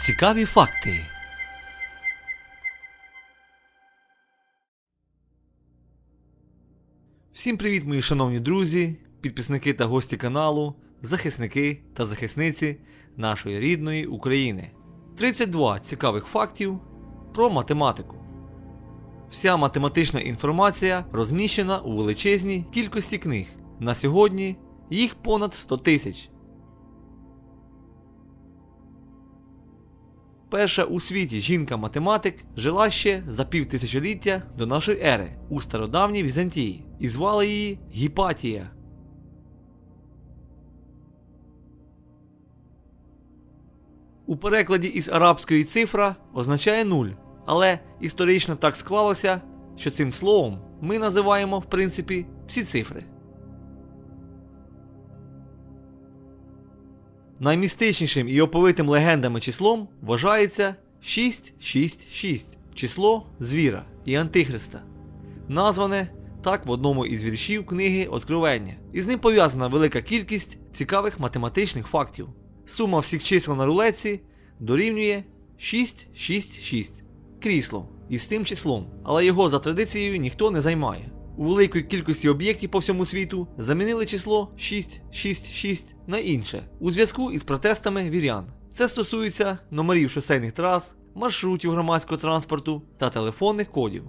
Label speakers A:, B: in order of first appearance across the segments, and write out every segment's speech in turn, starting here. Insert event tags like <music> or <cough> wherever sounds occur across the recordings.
A: Цікаві факти. Всім привіт, мої шановні друзі, підписники та гості каналу, захисники та захисниці нашої рідної України. 32 цікавих фактів про математику. Вся математична інформація розміщена у величезній кількості книг. На сьогодні їх понад 100 тисяч. Перша у світі жінка-математик жила ще за півтисячоліття до нашої ери у стародавній Візантії і звали її Гіпатія. У перекладі із арабської цифра означає нуль, але історично так склалося, що цим словом ми називаємо в принципі всі цифри. Наймістичнішим і оповитим легендами числом вважається 666 число звіра і Антихриста, назване так в одному із віршів книги Откровення. Із ним пов'язана велика кількість цікавих математичних фактів. Сума всіх чисел на рулетці дорівнює 666 крісло із тим числом, але його за традицією ніхто не займає. У великій кількості об'єктів по всьому світу замінили число 666 на інше у зв'язку із протестами вірян. Це стосується номерів шосейних трас, маршрутів громадського транспорту та телефонних кодів.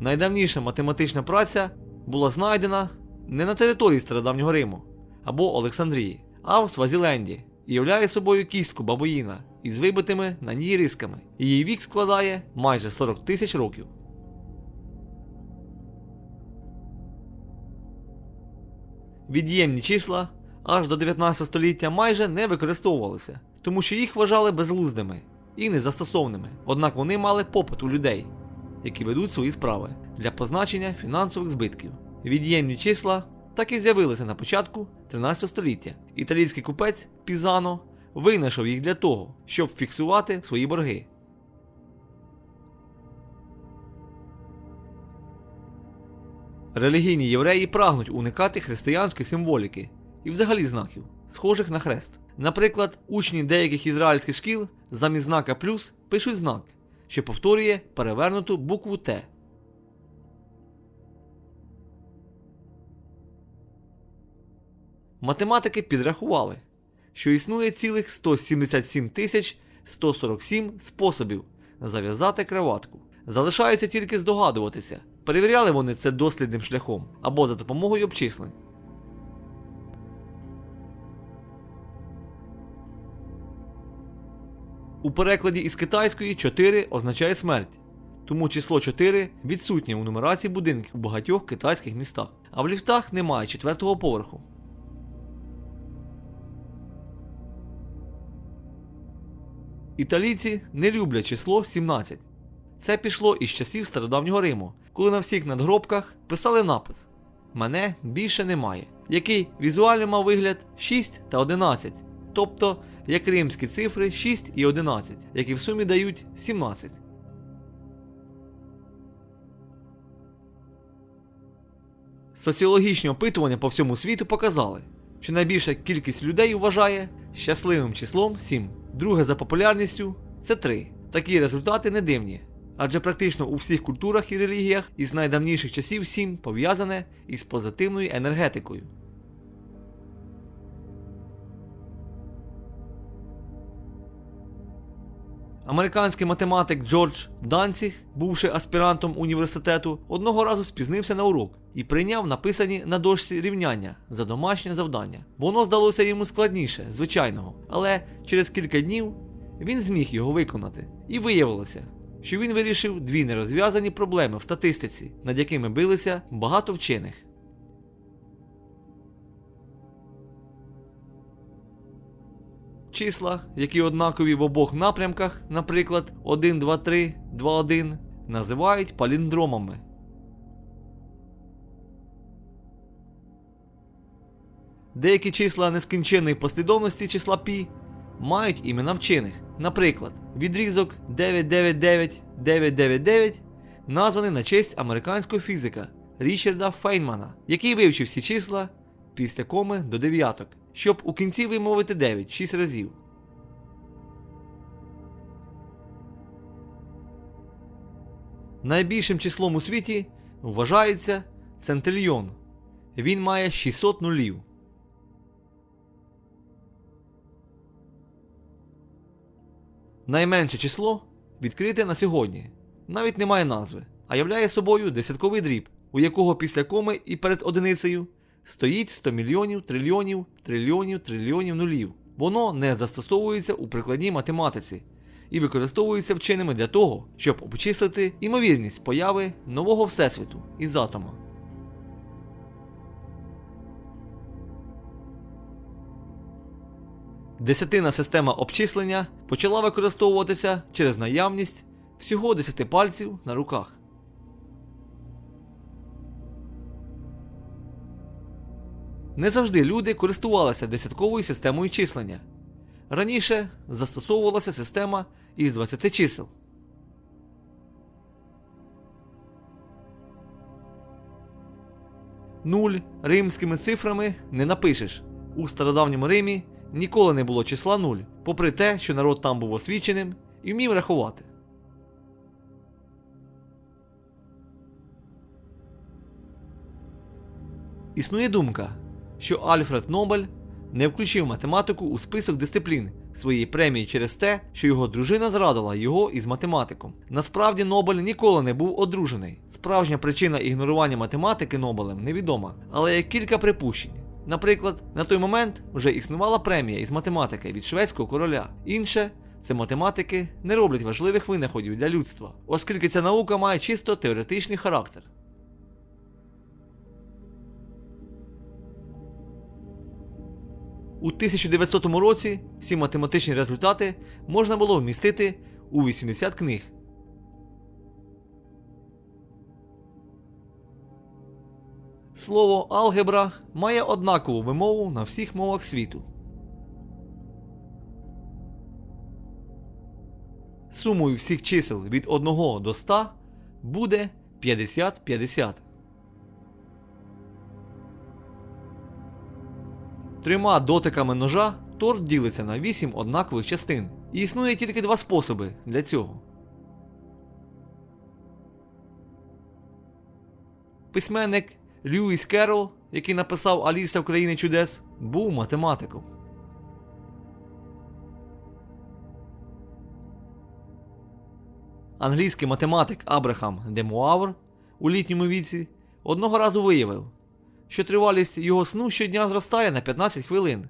A: Найдавніша математична праця була знайдена не на території стародавнього Риму або Олександрії, а в Свазіленді і являє собою кістку бабоїна із вибитими на ній рисками. Її вік складає майже 40 тисяч років. Від'ємні числа аж до 19 століття майже не використовувалися, тому що їх вважали безглуздими і незастосовними. Однак вони мали попит у людей, які ведуть свої справи для позначення фінансових збитків. Від'ємні числа так і з'явилися на початку 13 століття. Італійський купець Пізано винайшов їх для того, щоб фіксувати свої борги. Релігійні євреї прагнуть уникати християнської символіки і взагалі знаків, схожих на хрест. Наприклад, учні деяких ізраїльських шкіл замість знака плюс пишуть знак, що повторює перевернуту букву Т. Математики підрахували, що існує цілих 177 тисяч 147 способів зав'язати краватку. Залишається тільки здогадуватися, перевіряли вони це дослідним шляхом або за допомогою обчислень. У перекладі із китайської 4 означає смерть, тому число 4 відсутнє у нумерації будинків у багатьох китайських містах, а в ліфтах немає четвертого поверху. Італійці не люблять число 17. Це пішло із часів стародавнього Риму, коли на всіх надгробках писали напис Мене більше немає, який візуально мав вигляд 6 та 11, тобто як римські цифри 6 і 11, які в сумі дають 17. Соціологічні опитування по всьому світу показали, що найбільша кількість людей вважає щасливим числом 7. Друге за популярністю це 3. Такі результати не дивні, адже практично у всіх культурах і релігіях із найдавніших часів сім пов'язане із позитивною енергетикою. Американський математик Джордж Данціг, бувши аспірантом університету, одного разу спізнився на урок і прийняв написані на дошці рівняння за домашнє завдання. Воно здалося йому складніше, звичайного, але через кілька днів він зміг його виконати. І виявилося, що він вирішив дві нерозв'язані проблеми в статистиці, над якими билися багато вчених. Числа, які однакові в обох напрямках, наприклад 1, 2, 3, 2, 1, називають паліндромами. Деякі числа нескінченної послідовності числа π мають імена вчених. Наприклад, відрізок 999999 названий на честь американського фізика Річарда Фейнмана, який вивчив всі числа після коми до дев'яток щоб у кінці вимовити 9 6 разів. Найбільшим числом у світі вважається центильйон. Він має 600 нулів. Найменше число відкрите на сьогодні. Навіть не має назви, а являє собою десятковий дріб, у якого після коми і перед одиницею стоїть 100 мільйонів, трильйонів, трильйонів, трильйонів нулів. Воно не застосовується у прикладній математиці і використовується вченими для того, щоб обчислити імовірність появи нового всесвіту із атома. Десятина система обчислення почала використовуватися через наявність всього 10 пальців на руках. Не завжди люди користувалися десятковою системою числення. Раніше застосовувалася система із 20 чисел. Нуль римськими цифрами не напишеш. У стародавньому Римі ніколи не було числа нуль, попри те, що народ там був освіченим і вмів рахувати. Існує думка, що Альфред Нобель не включив математику у список дисциплін своєї премії через те, що його дружина зрадила його із математиком. Насправді Нобель ніколи не був одружений. Справжня причина ігнорування математики Нобелем невідома, але є кілька припущень. Наприклад, на той момент вже існувала премія із математики від шведського короля. Інше це математики не роблять важливих винаходів для людства, оскільки ця наука має чисто теоретичний характер. У 1900 році всі математичні результати можна було вмістити у 80 книг. Слово алгебра має однакову вимову на всіх мовах світу. Сумою всіх чисел від 1 до 100 буде 50-50. Трьома дотиками ножа торт ділиться на 8 однакових частин. І існує тільки два способи для цього. Письменник Льюіс Керрол, який написав Аліса в країні чудес, був математиком. Англійський математик Абрахам Демуавр у літньому віці одного разу виявив, що тривалість його сну щодня зростає на 15 хвилин.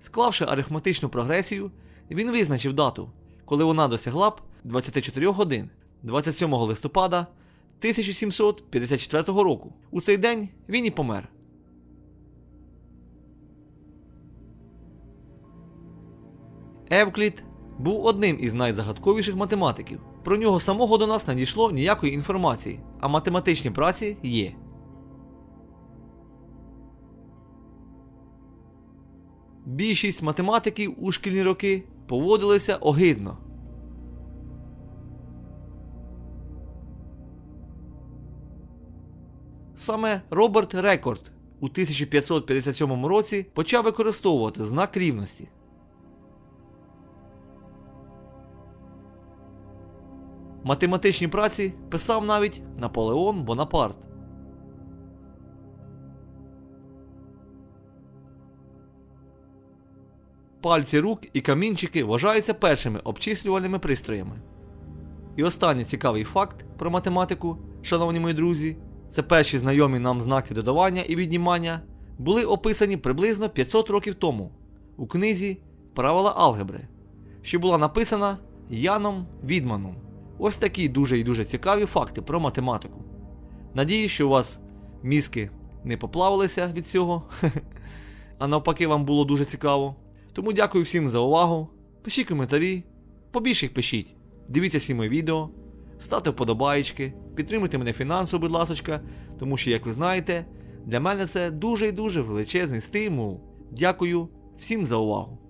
A: Склавши арифметичну прогресію, він визначив дату, коли вона досягла б 24 годин 27 листопада 1754 року. У цей день він і помер. Евклід був одним із найзагадковіших математиків. Про нього самого до нас надійшло ніякої інформації, а математичні праці є. Більшість математиків у шкільні роки поводилися огидно. Саме Роберт Рекорд у 1557 році почав використовувати знак рівності. Математичні праці писав навіть Наполеон Бонапарт. Пальці рук і камінчики вважаються першими обчислювальними пристроями. І останній цікавий факт про математику, шановні мої друзі, це перші знайомі нам знаки додавання і віднімання були описані приблизно 500 років тому у книзі Правила алгебри, що була написана Яном Відманом. Ось такі дуже і дуже цікаві факти про математику. Надію, що у вас мізки не поплавилися від цього, <laughs> а навпаки, вам було дуже цікаво. Тому дякую всім за увагу. Пишіть коментарі, побільше їх пишіть. Дивіться всі мої відео, ставте вподобаєчки, підтримуйте мене фінансово, будь ласочка, тому що, як ви знаєте, для мене це дуже і дуже величезний стимул. Дякую всім за увагу.